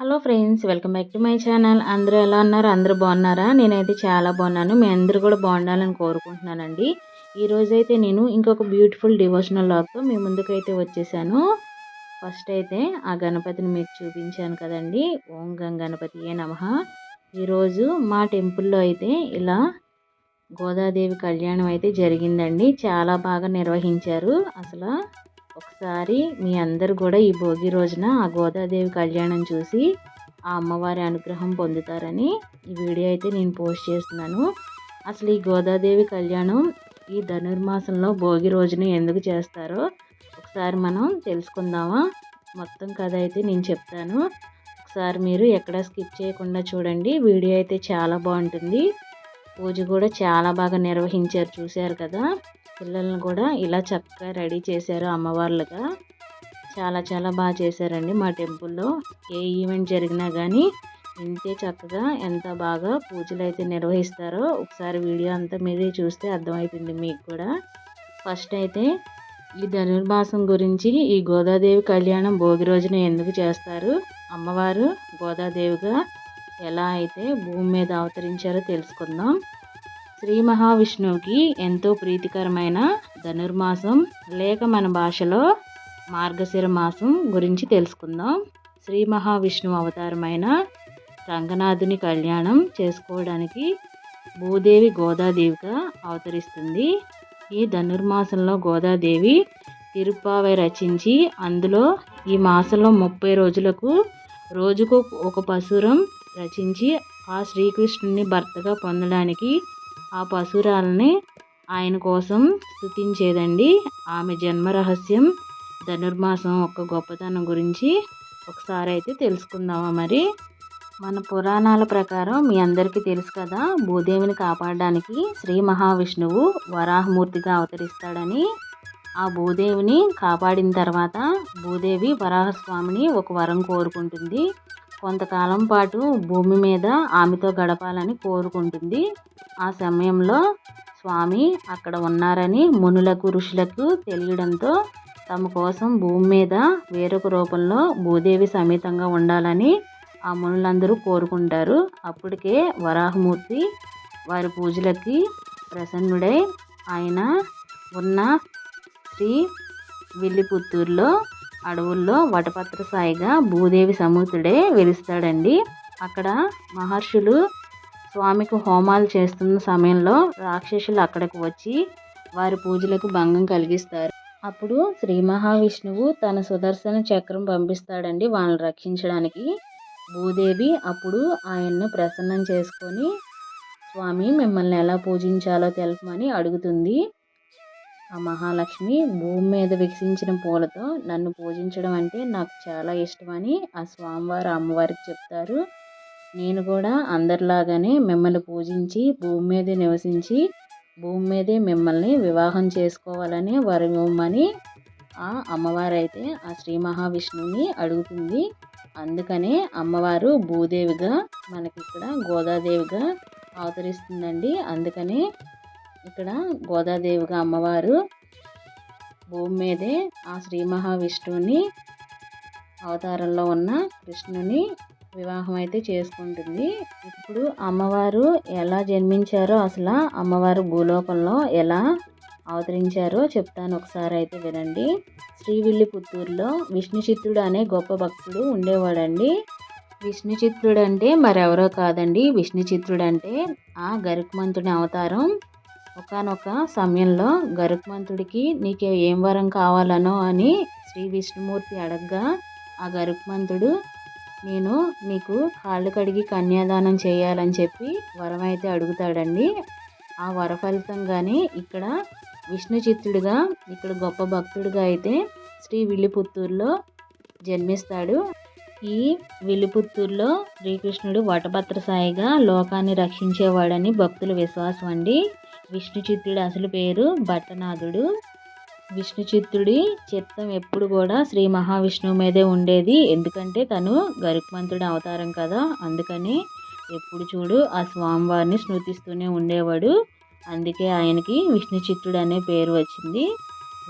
Hello friends welcome back to my channel. అందరూ ఎలా ఉన్నారు? అందరూ బాగున్నారా? నేనైతే చాలా బాగున్నాను. మీ అందరూ కూడా బాగుండాలని కోరుకుంటున్నానండి. ఈరోజైతే నేను ఇంకొక బ్యూటిఫుల్ డివోషనల్ లాగ్తో మీ ముందుకైతే వచ్చేసాను. ఫస్ట్ అయితే ఆ గణపతిని మీకు చూపించాను కదండి. ఓం గం గణపతి ఏ నమ. ఈరోజు మా టెంపుల్లో అయితే ఇలా గోదాదేవి కళ్యాణం అయితే జరిగిందండి. చాలా బాగా నిర్వహించారు. అసలు ఒకసారి మీ అందరు కూడా ఈ భోగి రోజున ఆ గోదాదేవి కళ్యాణం చూసి ఆ అమ్మవారి అనుగ్రహం పొందుతారని ఈ వీడియో అయితే నేను పోస్ట్ చేస్తున్నాను. అసలు ఈ గోదాదేవి కళ్యాణం ఈ ధనుర్మాసంలో భోగి రోజున ఎందుకు చేస్తారో ఒకసారి మనం తెలుసుకుందామా? మొత్తం కథ అయితే నేను చెప్తాను. ఒకసారి మీరు ఎక్కడ స్కిప్ చేయకుండా చూడండి. వీడియో అయితే చాలా బాగుంటుంది. పూజ కూడా చాలా బాగా నిర్వహించారు. చూశారు కదా? పిల్లల్ని కూడా ఇలా చక్కగా రెడీ చేశారు అమ్మవార్లుగా. చాలా చాలా బాగా చేశారండి మా టెంపుల్లో. ఏ ఈవెంట్ జరిగినా కానీ ఇంతే చక్కగా ఎంత బాగా పూజలు అయితే నిర్వహిస్తారో ఒకసారి వీడియో అంతా మీరే చూస్తే అర్థమవుతుంది మీకు కూడా. ఫస్ట్ అయితే ఈ ధనుర్మాసం గురించి ఈ గోదాదేవి కళ్యాణం భోగి రోజున ఎందుకు చేస్తారు? అమ్మవారు గోదాదేవిగా ఎలా అయితే భూమి మీద అవతరించారో తెలుసుకుందాం. శ్రీ మహావిష్ణువుకి ఎంతో ప్రీతికరమైన ధనుర్మాసం లేక మన భాషలో మార్గశిర మాసం గురించి తెలుసుకుందాం. శ్రీ మహావిష్ణువు అవతారమైన రంగనాథుని కళ్యాణం చేసుకోవడానికి భూదేవి గోదాదేవిగా అవతరిస్తుంది. ఈ ధనుర్మాసంలో గోదాదేవి తిరుప్పావై రచించి అందులో ఈ మాసంలో ముప్పై రోజులకు రోజుకు ఒక పశురం రచించి ఆ శ్రీకృష్ణుని భర్తగా పొందడానికి ఆ పశురాలని ఆయన కోసం స్థుతించేదండి. ఆమె జన్మ రహస్యం ధనుర్మాసం యొక్క గొప్పతనం గురించి ఒకసారి అయితే తెలుసుకుందామా మరి? మన పురాణాల ప్రకారం మీ అందరికీ తెలుసు కదా భూదేవిని కాపాడడానికి శ్రీ మహావిష్ణువు వరాహమూర్తిగా అవతరిస్తాడని. ఆ భూదేవిని కాపాడిన తర్వాత భూదేవి వరాహస్వామిని ఒక వరం కోరుకుంటుంది. కొంతకాలం పాటు భూమి మీద ఆమెతో గడపాలని కోరుకుంటుంది. ఆ సమయంలో స్వామి అక్కడ ఉన్నారని మునులకు ఋషులకు తెలియడంతో తమ కోసం భూమి మీద వేరొక రూపంలో భూదేవి సమేతంగా ఉండాలని ఆ మునులందరూ కోరుకుంటారు. అప్పటికే వరాహమూర్తి వారి పూజలకి ప్రసన్నుడై ఆయన ఉన్న శ్రీ విల్లిపుత్తూరులో అడవుల్లో వటపత్ర సాయిగా భూదేవి సమూతుడే వెలుస్తాడండి. అక్కడ మహర్షులు స్వామికి హోమాలు చేస్తున్న సమయంలో రాక్షసులు అక్కడికి వచ్చి వారి పూజలకు భంగం కలిగిస్తారు. అప్పుడు శ్రీ మహావిష్ణువు తన సుదర్శన చక్రం పంపిస్తాడండి వాళ్ళని రక్షించడానికి. భూదేవి అప్పుడు ఆయన్ను ప్రసన్నం చేసుకొని స్వామి మిమ్మల్ని ఎలా పూజించాలో తెలుపమని అడుగుతుంది. ఆ మహాలక్ష్మి భూమి మీద వికసించిన పూలతో నన్ను పూజించడం అంటే నాకు చాలా ఇష్టమని ఆ స్వామివారు అమ్మవారికి చెప్తారు. నేను కూడా అందరిలాగానే మిమ్మల్ని పూజించి భూమి మీద నివసించి భూమి మీదే మిమ్మల్ని వివాహం చేసుకోవాలని వరమివ్వమని ఆ అమ్మవారు అయితే ఆ శ్రీ మహావిష్ణువుని అడుగుతుంది. అందుకనే అమ్మవారు భూదేవిగా మనకి ఇక్కడ గోదాదేవిగా అవతరిస్తుందండి. అందుకనే ఇక్కడ గోదాదేవిగా అమ్మవారు భూమి మీదే ఆ శ్రీ మహావిష్ణువుని అవతారంలో ఉన్న కృష్ణుని వివాహం అయితే చేసుకుంటుంది. ఇప్పుడు అమ్మవారు ఎలా జన్మించారో అసలు అమ్మవారు భూలోకంలో ఎలా అవతరించారో చెప్తాను ఒకసారి అయితే వినండి. శ్రీవిల్లి పుత్తూరులో విష్ణుచిత్రుడు అనే గొప్ప భక్తుడు ఉండేవాడండి. విష్ణుచిత్రుడు అంటే మరెవరో కాదండి. విష్ణుచిత్రుడు అంటే ఆ గరుక్మంతుని అవతారం. ఒకనొక సమయంలో గరుక్మంతుడికి నీకు ఏం వరం కావాలనో అని శ్రీ విష్ణుమూర్తి అడగ్గా ఆ గరుక్మంతుడు నేను నీకు కాళ్ళు కడిగి కన్యాదానం చేయాలని చెప్పి వరం అయితే అడుగుతాడండి. ఆ వర ఫలితంగానే ఇక్కడ విష్ణు చిత్తుడిగా ఇక్కడ గొప్ప భక్తుడిగా అయితే శ్రీ విల్లిపుత్తూరులో జన్మిస్తాడు. ఈ విల్లిపుత్తూరులో శ్రీకృష్ణుడు వటభద్ర సాయిగా లోకాన్ని రక్షించేవాడని భక్తుల విశ్వాసం అండి విష్ణు చిత్తుడి అసలు పేరు భట్టనాథుడు విష్ణుచిత్తుడి చిత్తం ఎప్పుడు కూడా శ్రీ మహావిష్ణువు మీదే ఉండేది. ఎందుకంటే తను గరుక్మంతుడి అవతారం కదా. అందుకని ఎప్పుడు చూడు ఆ స్వామివారిని స్మృతిస్తూనే ఉండేవాడు. అందుకే ఆయనకి విష్ణుచిత్తుడు అనే పేరు వచ్చింది.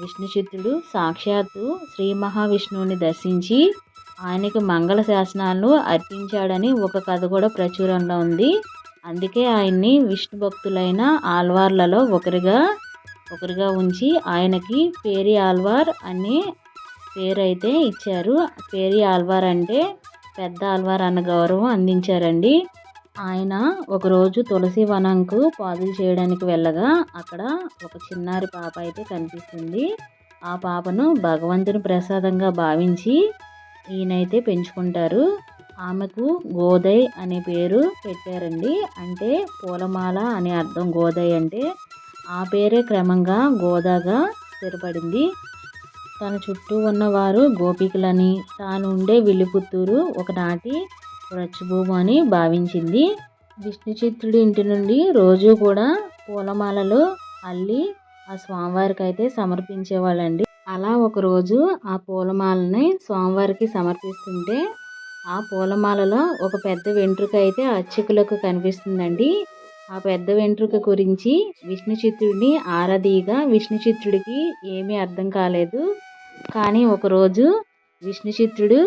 విష్ణుచిత్తుడు సాక్షాత్తు శ్రీ మహావిష్ణువుని దర్శించి ఆయనకి మంగళ శాసనాలను అర్పించాడని ఒక కథ కూడా ప్రచురంలో ఉంది. అందుకే ఆయన్ని విష్ణు భక్తులైన ఆల్వార్లలో ఒకరిగా ఒకరిగా ఉంచి ఆయనకి పేరి ఆల్వార్ అనే పేరు అయితే ఇచ్చారు. పేరి ఆల్వార్ అంటే పెద్ద ఆల్వార్ అన్న గౌరవం అందించారండి. ఆయన ఒకరోజు తులసి వనంకు పాదులు చేయడానికి వెళ్ళగా అక్కడ ఒక చిన్నారి పాప అయితే కనిపిస్తుంది. ఆ పాపను భగవంతుని ప్రసాదంగా భావించి ఈయనైతే పెంచుకుంటారు. ఆమెకు గోదయ్ అనే పేరు పెట్టారండి. అంటే పూలమాల అనే అర్థం గోదయ్ అంటే ఆ పేరే క్రమంగా గోదాగా స్థిరపడింది. తన చుట్టూ ఉన్నవారు గోపికలని తాను ఉండే విల్లిపుత్తూరు ఒకనాటి రచ్చభూము అని భావించింది. విష్ణుచిత్రుడి ఇంటి నుండి రోజు కూడా పూలమాలలు అల్లి ఆ స్వామివారికి అయితే సమర్పించేవాళ్ళండి. అలా ఒకరోజు ఆ పూలమాలని స్వామివారికి సమర్పిస్తుంటే ఆ పూలమాలలో ఒక పెద్ద వెంట్రుక అయితే అర్చకులకు కనిపిస్తుందండి. ఆ పెద్ద వెంట్రుక గురించి విష్ణుచిత్రుడిని ఆరాధీగా విష్ణుచిత్రుడికి ఏమీ అర్థం కాలేదు. కానీ ఒకరోజు విష్ణుచిత్రుడు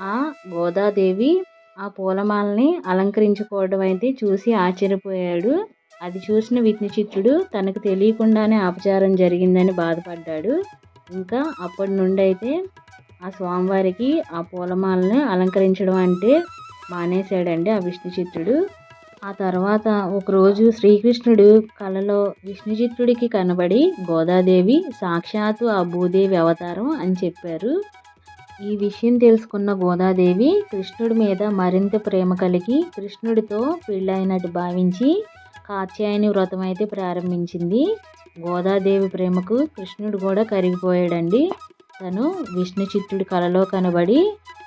ఆ గోదాదేవి ఆ పూలమాలని అలంకరించుకోవడం అయితే చూసి ఆశ్చర్యపోయాడు. అది చూసిన విష్ణుచిత్రుడు తనకు తెలియకుండానే అపచారం జరిగిందని బాధపడ్డాడు. ఇంకా అప్పటి నుండి అయితే ఆ స్వామివారికి ఆ పూలమాలని అలంకరించడం అంటే మానేశాడండి ఆ విష్ణుచిత్రుడు. ఆ తర్వాత ఒకరోజు శ్రీకృష్ణుడు కలలో విష్ణుచిత్రుడికి కనబడి గోదాదేవి సాక్షాత్తు ఆ భూదేవి అవతారం అని చెప్పారు. ఈ విషయం తెలుసుకున్న గోదాదేవి కృష్ణుడి మీద మరింత ప్రేమ కలిగి కృష్ణుడితో పెళ్ళైనట్టు భావించి కాత్యాయని వ్రతం అయితే ప్రారంభించింది. గోదాదేవి ప్రేమకు కృష్ణుడు కూడా కరిగిపోయాడండి. తను విష్ణుచిత్తుడి కలలో కనబడి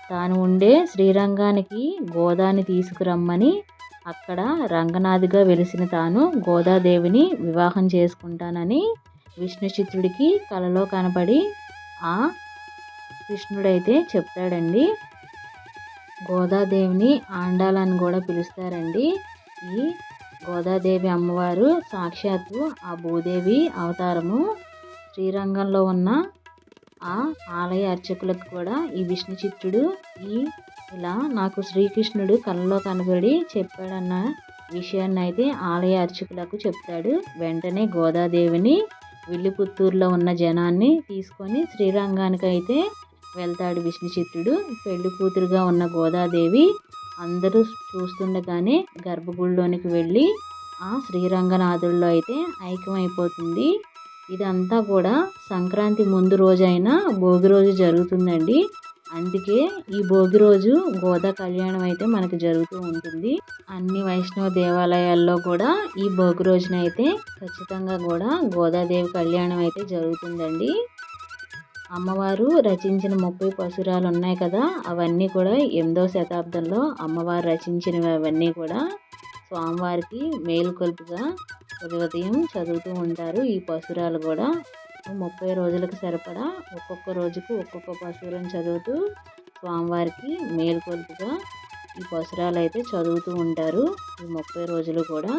తాను ఉండే శ్రీరంగానికి గోదాని తీసుకురమ్మని అక్కడ రంగనాథిగా వెలిసిన తాను గోదాదేవిని వివాహం చేసుకుంటానని విష్ణుచిత్రుడికి కలలో కనపడి ఆ కృష్ణుడైతే చెప్తాడండి. గోదాదేవిని ఆండాలని కూడా పిలుస్తారండి. ఈ గోదాదేవి అమ్మవారు సాక్షాత్తు ఆ భూదేవి అవతారము. శ్రీరంగంలో ఉన్న ఆ ఆలయ అర్చకులకు కూడా ఈ విష్ణుచిత్రుడు ఈ ఇలా నాకు శ్రీకృష్ణుడు కళ్ళలో కనబడి చెప్పాడన్న విషయాన్ని అయితే ఆలయ అర్చకులకు చెప్తాడు. వెంటనే గోదాదేవిని విల్లిపుత్తూరులో ఉన్న జనాన్ని తీసుకొని శ్రీరంగానికి అయితే వెళ్తాడు విష్ణుచిత్తుడు. పెళ్ళి కూతురుగా ఉన్న గోదాదేవి అందరూ చూస్తుండగానే గర్భగుడిలోనికి వెళ్ళి ఆ శ్రీరంగనాథుల్లో అయితే ఐక్యమైపోతుంది. ఇదంతా కూడా సంక్రాంతి ముందు రోజైన భోగి రోజు జరుగుతుందండి. అందుకే ఈ భోగి రోజు గోదా కళ్యాణం అయితే మనకు జరుగుతూ ఉంటుంది. అన్ని వైష్ణవ దేవాలయాల్లో కూడా ఈ భోగి రోజున అయితే ఖచ్చితంగా కూడా గోదాదేవి కళ్యాణం అయితే జరుగుతుందండి. అమ్మవారు రచించిన ముప్పై పశురాలు ఉన్నాయి కదా అవన్నీ కూడా ఎనిమిదవ శతాబ్దంలో అమ్మవారు రచించినవి అవన్నీ కూడా స్వామివారికి మేలుకొల్పుగా ఉదయం చదువుతూ ఉంటారు. ఈ పశురాలు కూడా ముప్పై రోజులకు సరిపడా ఒక్కొక్క రోజుకు ఒక్కొక్క పశువులను చదువుతూ స్వామివారికి మేలుకొలుపుగా ఈ పసురాలు అయితే చదువుతూ ఉంటారు ఈ ముప్పై రోజులు కూడా.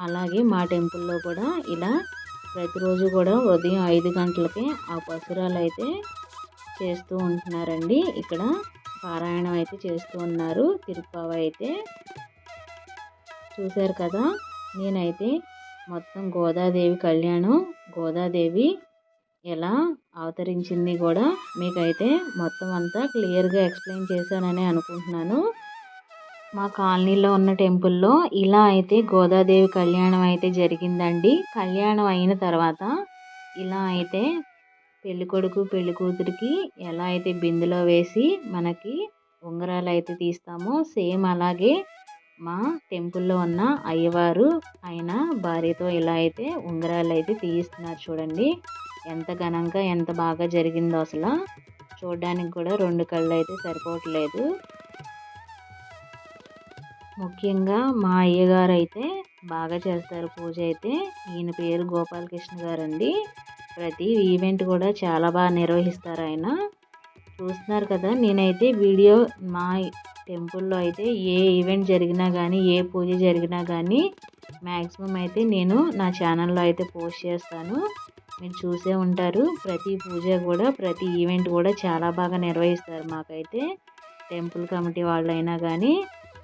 అలాగే మా టెంపుల్లో కూడా ఇలా ప్రతిరోజు కూడా ఉదయం ఐదు గంటలకే ఆ పసురాలు అయితే చేస్తూ ఉంటున్నారండి. ఇక్కడ పారాయణం అయితే చేస్తూ ఉన్నారు. తిరుపావ అయితే చూశారు కదా నేనైతే మొత్తం గోదాదేవి కళ్యాణం. గోదాదేవి ఎలా అవతరించింది కూడా మీకైతే మొత్తం అంతా క్లియర్గా ఎక్స్ప్లెయిన్ చేశానని అనుకుంటున్నాను. మా కాలనీలో ఉన్న టెంపుల్లో ఇలా అయితే గోదాదేవి కళ్యాణం అయితే జరిగిందండి. కళ్యాణం అయిన తర్వాత ఇలా అయితే పెళ్ళికొడుకు పెళ్ళి కూతురికి ఎలా అయితే బిందులో వేసి మనకి ఉంగరాలు అయితే తీస్తామో సేమ్ అలాగే మా టెంపుల్లో ఉన్న అయ్యవారు ఆయన భార్యతో ఇలా అయితే ఉంగరాలు అయితే తీయిస్తున్నారు చూడండి. ఎంత ఘనంగా ఎంత బాగా జరిగిందో అసలు. చూడడానికి కూడా రెండు కళ్ళు అయితే సరిపోవట్లేదు. ముఖ్యంగా మా అయ్యగారు అయితే బాగా చేస్తారు పూజ అయితే. ఈయన పేరు గోపాలకృష్ణ గారు అండి ప్రతి ఈవెంట్ కూడా చాలా బాగా నిర్వహిస్తారు ఆయన. చూస్తున్నారు కదా నేనైతే వీడియో మా టెంపుల్లో అయితే ఏ ఈవెంట్ జరిగినా కానీ ఏ పూజ జరిగినా కానీ మ్యాక్సిమం అయితే నేను నా ఛానల్లో అయితే పోస్ట్ చేస్తాను. మీరు చూసే ఉంటారు. ప్రతి పూజ కూడా ప్రతి ఈవెంట్ కూడా చాలా బాగా నిర్వహిస్తారు మాకైతే. టెంపుల్ కమిటీ వాళ్ళైనా కానీ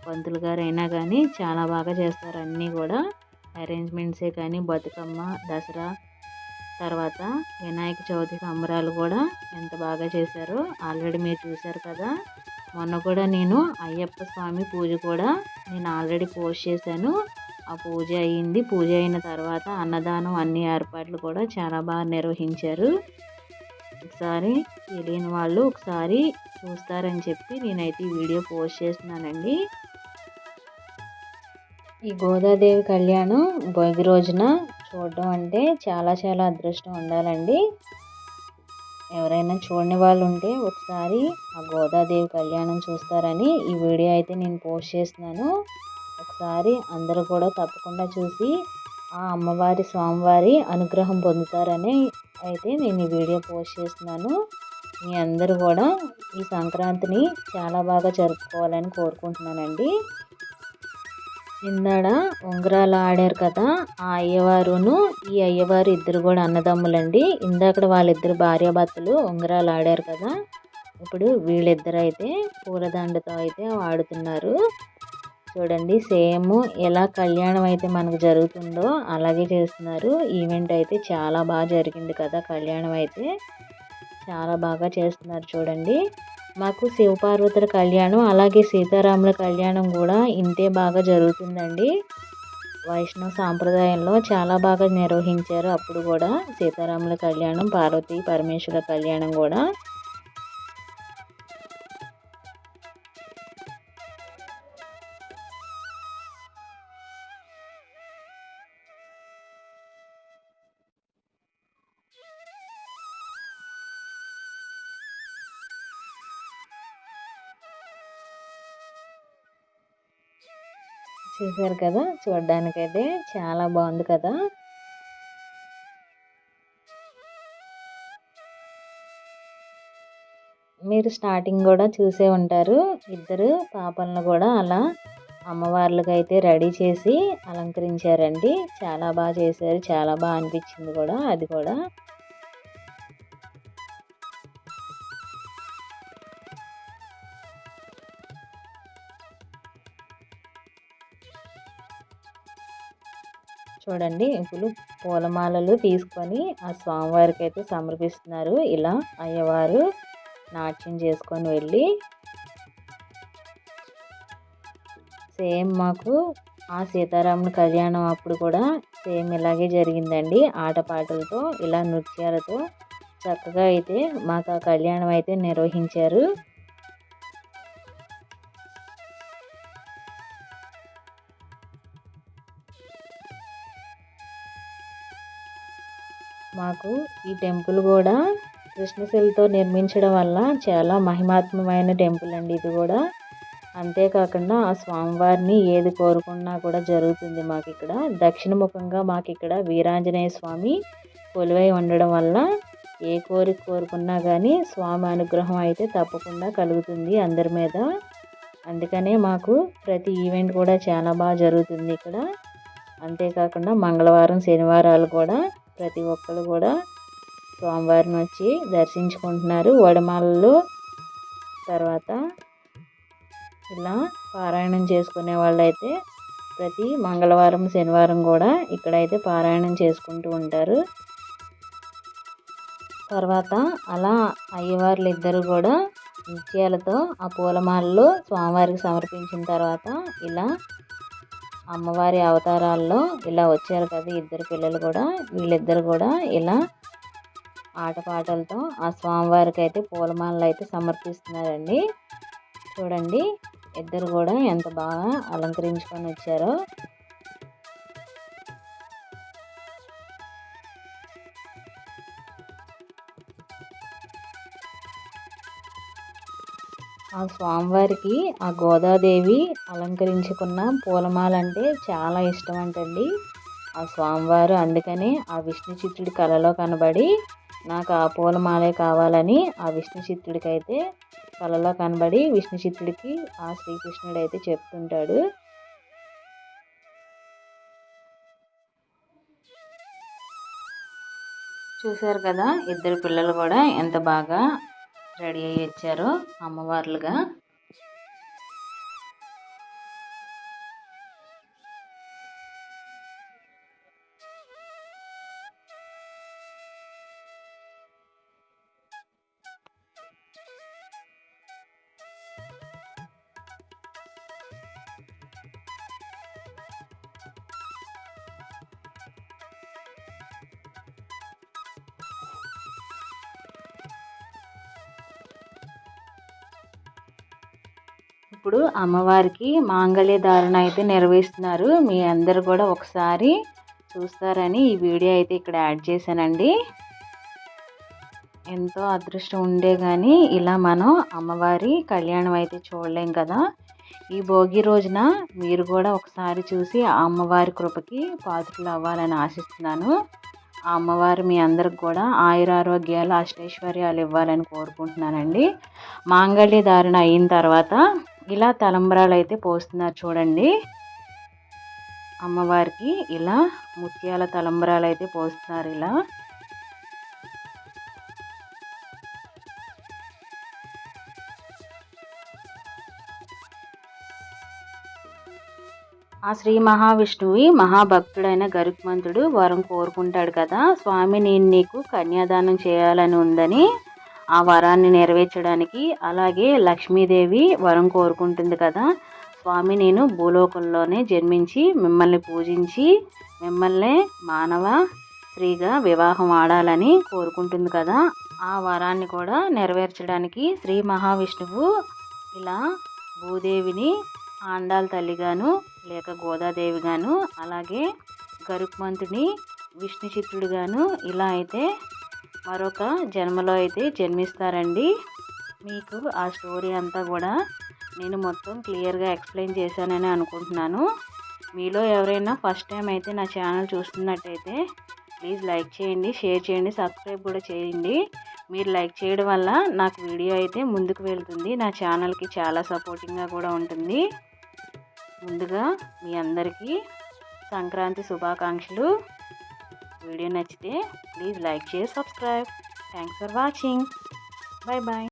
పంతులు గారు అయినా కానీ చాలా బాగా చేస్తారు అన్నీ కూడా. అరేంజ్మెంట్సే కానీ బతుకమ్మ దసరా తర్వాత వినాయక చవితి సంబరాలు కూడా ఎంత బాగా చేశారో ఆల్రెడీ మీరు చూశారు కదా. మొన్న కూడా నేను అయ్యప్ప స్వామి పూజ కూడా నేను ఆల్రెడీ పోస్ట్ చేశాను. ఆ పూజ అయ్యింది పూజ అయిన తర్వాత అన్నదానం అన్ని ఏర్పాట్లు కూడా చాలా బాగా నిర్వహించారు. ఒకసారి తెలియని వాళ్ళు ఒకసారి చూస్తారని చెప్పి నేనైతే ఈ వీడియో పోస్ట్ చేస్తున్నానండి. ఈ గోదాదేవి కళ్యాణం భోగి రోజున చూడడం అంటే చాలా చాలా అదృష్టం ఉండాలండి. ఎవరైనా చూడని వాళ్ళు ఉంటే ఒకసారి ఆ గోదాదేవి కళ్యాణం చూస్తారని ఈ వీడియో అయితే నేను పోస్ట్ చేస్తున్నాను. ఒకసారి అందరూ కూడా తప్పకుండా చూసి ఆ అమ్మవారి స్వామివారి అనుగ్రహం పొందుతారని అయితే నేను ఈ వీడియో పోస్ట్ చేస్తున్నాను. మీ అందరూ కూడా ఈ సంక్రాంతిని చాలా బాగా జరుపుకోవాలని కోరుకుంటున్నానండి. ఇందాడ ఉంగరాలు ఆడారు కదా ఆ అయ్యవారును ఈ అయ్యవారు ఇద్దరు కూడా అన్నదమ్ములండి. ఇందాక వాళ్ళిద్దరు భార్యాభర్తలు ఉంగరాలు ఆడారు కదా ఇప్పుడు వీళ్ళిద్దరు అయితే పూలదండతో అయితే ఆడుతున్నారు. చూడండి సేమ్ ఎలా కళ్యాణం అయితే మనకు జరుగుతుందో అలాగే చేస్తున్నారు. ఈవెంట్ అయితే చాలా బాగా జరిగింది కదా కళ్యాణం అయితే. చాలా బాగా చేస్తున్నారు చూడండి. మాకు శివపార్వతుల కళ్యాణం అలాగే సీతారాముల కళ్యాణం కూడా ఇంతే బాగా జరుగుతుందండి. వైష్ణవ సాంప్రదాయంలో చాలా బాగా నిర్వహించారు అప్పుడు కూడా సీతారాముల కళ్యాణం పార్వతీ పరమేశ్వర కళ్యాణం కూడా. చూసారు కదా? చూడడానికైతే చాలా బాగుంది కదా? మీరు స్టార్టింగ్ కూడా చూసే ఉంటారు. ఇద్దరు పాపలను కూడా అలా అమ్మవార్లకు అయితే రెడీ చేసి అలంకరించారండి. చాలా బాగా చేశారు. చాలా బాగా అనిపించింది కూడా. అది కూడా చూడండి. ఇప్పుడు పూలమాలలు తీసుకొని ఆ స్వామివారికి అయితే సమర్పిస్తున్నారు. ఇలా అయ్యవారు నాట్యం చేసుకొని వెళ్ళి సేమ్ మాకు ఆ సీతారాముల కళ్యాణం అప్పుడు కూడా సేమ్ ఇలాగే జరిగిందండి. ఆటపాటలతో ఇలా నృత్యాలతో చక్కగా అయితే మాకు ఆ కళ్యాణం అయితే నిర్వహించారు. మాకు ఈ టెంపుల్ కూడా కృష్ణశిలతో నిర్మించడం వల్ల చాలా మహిమాత్మమైన టెంపుల్ అండి ఇది కూడా. అంతేకాకుండా ఆ స్వామివారిని ఏది కోరుకున్నా కూడా జరుగుతుంది మాకు ఇక్కడ. దక్షిణముఖంగా మాకు ఇక్కడ వీరాంజనేయ స్వామి కొలువై ఉండడం వల్ల ఏ కోరిక కోరుకున్నా కానీ స్వామి అనుగ్రహం అయితే తప్పకుండా కలుగుతుంది అందరి మీద. అందుకనే మాకు ప్రతి ఈవెంట్ కూడా చాలా బాగా జరుగుతుంది ఇక్కడ. అంతేకాకుండా మంగళవారం శనివారాలు కూడా ప్రతి ఒక్కరు కూడా స్వామివారిని వచ్చి దర్శించుకుంటున్నారు. వడమాలలో తర్వాత ఇలా పారాయణం చేసుకునే వాళ్ళు అయితే ప్రతి మంగళవారం శనివారం కూడా ఇక్కడైతే పారాయణం చేసుకుంటూ ఉంటారు. తర్వాత అలా అయ్యవార్లు ఇద్దరు కూడా నృత్యాలతో ఆ పూలమాలలు స్వామివారికి సమర్పించిన తర్వాత ఇలా అమ్మవారి అవతారాల్లో ఇలా వచ్చారు కదా ఇద్దరు పిల్లలు కూడా వీళ్ళిద్దరు కూడా ఇలా ఆటపాటలతో ఆ స్వామివారికి అయితే పూలమాలలు అయితే సమర్పిస్తున్నారండి. చూడండి ఇద్దరు కూడా ఎంత బాగా అలంకరించుకొని వచ్చారో. ఆ స్వామివారికి ఆ గోదాదేవి అలంకరించుకున్న పూలమాల అంటే చాలా ఇష్టం అంటండి ఆ స్వామివారు అందుకనే ఆ విష్ణు చిత్తుడి కళలో కనబడి నాకు ఆ పూలమాలే కావాలని ఆ విష్ణు చిత్తుడికి అయితే కళలో కనబడి విష్ణు చిత్తుడికి ఆ శ్రీకృష్ణుడు అయితే చెప్తుంటాడు. చూశారు కదా ఇద్దరు పిల్లలు కూడా ఎంత బాగా రెడీ అయ్యి వచ్చారు అమ్మవార్లుగా. ఇప్పుడు అమ్మవారికి మాంగళ్య ధారణ అయితే నిర్వహిస్తున్నారు మీ అందరు కూడా ఒకసారి చూస్తారని ఈ వీడియో అయితే ఇక్కడ యాడ్ చేశానండి. ఎంతో అదృష్టం ఉండే కానీ ఇలా మనం అమ్మవారి కళ్యాణం అయితే చూడలేం కదా. ఈ భోగి రోజున మీరు కూడా ఒకసారి చూసి ఆ అమ్మవారి కృపకి పాత్రలు అవ్వాలని ఆశిస్తున్నాను. ఆ అమ్మవారు మీ అందరికి కూడా ఆయురారోగ్యాలు అష్టైశ్వర్యాలు ఇవ్వాలని కోరుకుంటున్నానండి. మాంగళ్య ధారణ అయిన తర్వాత ఇలా తలంబ్రాలు అయితే పోస్తున్నారు చూడండి. అమ్మవారికి ఇలా ముత్యాల తలంబ్రాలు అయితే పోస్తున్నారు ఇలా. ఆ శ్రీ మహావిష్ణువి మహాభక్తుడైన గరుక్మంతుడు వరం కోరుకుంటాడు కదా. స్వామి నేను నీకు కన్యాదానం చేయాలని ఉందని ఆ వరాన్ని నెరవేర్చడానికి అలాగే లక్ష్మీదేవి వరం కోరుకుంటుంది కదా. స్వామి నేను భూలోకంలోనే జన్మించి మిమ్మల్ని పూజించి మిమ్మల్ని మానవ స్త్రీగా వివాహం ఆడాలని కోరుకుంటుంది కదా. ఆ వరాన్ని కూడా నెరవేర్చడానికి శ్రీ మహావిష్ణువు ఇలా భూదేవిని ఆండాల తల్లిగాను లేక గోదాదేవిగాను అలాగే గరుక్మంతుని విష్ణు చిత్రుడుగాను ఇలా అయితే మరొక జన్మలో అయితే జన్మిస్తారండి. మీకు ఆ స్టోరీ అంతా కూడా నేను మొత్తం క్లియర్గా ఎక్స్ప్లెయిన్ చేశానని అనుకుంటున్నాను. మీలో ఎవరైనా ఫస్ట్ టైం అయితే నా ఛానల్ చూస్తున్నట్టయితే ప్లీజ్ లైక్ చేయండి షేర్ చేయండి సబ్స్క్రైబ్ కూడా చేయండి. మీరు లైక్ చేయడం వల్ల నాకు వీడియో అయితే ముందుకు వెళ్తుంది. నా ఛానల్కి చాలా సపోర్టింగ్గా కూడా ఉంటుంది. ముందుగా మీ అందరికీ సంక్రాంతి శుభాకాంక్షలు. వీడియో నచ్చితే please like share subscribe. Thanks for watching bye bye